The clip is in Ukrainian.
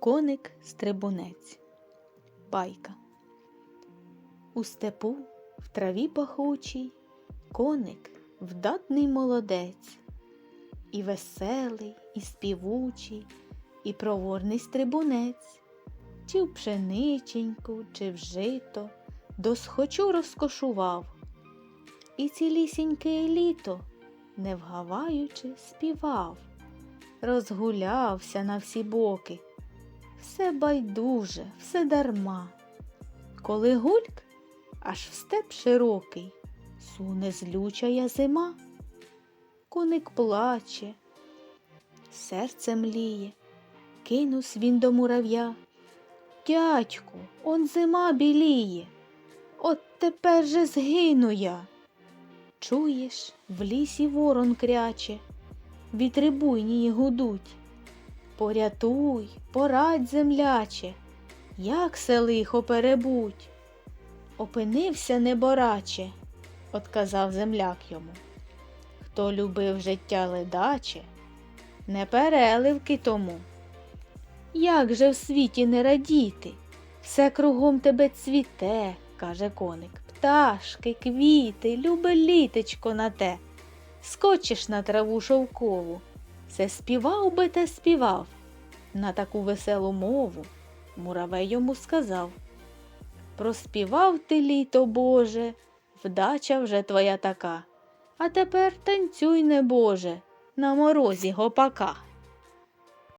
Коник стрибунець. Байка. У степу, в траві пахучій, коник вдатний молодець, і веселий, і співучий, і проворний стрибунець, чи в пшениченьку, чи в жито, досхочу розкошував, і цілісіньке літо, не вгаваючи, співав, розгулявся на всі боки, все байдуже, все дарма. Коли гульк, аж в степ широкий, суне злючая зима. Коник плаче, серце мліє, кинувсь він до мурав'я. Дядьку, он зима біліє, от тепер же згину я. Чуєш, в лісі ворон кряче, вітри буйні гудуть. Порятуй, порадь, земляче, як се лихо перебудь. Опинився небораче, отказав земляк йому. Хто любив життя ледаче, не переливки тому. Як же в світі не радіти? Все кругом тебе цвіте, каже коник. Пташки, квіти, любе літечко на те. Скочиш на траву шовкову. Все співав би те співав. На таку веселу мову муравей йому сказав. Проспівав ти літо Боже, вдача вже твоя така. А тепер танцюй, не Боже, на морозі гопака.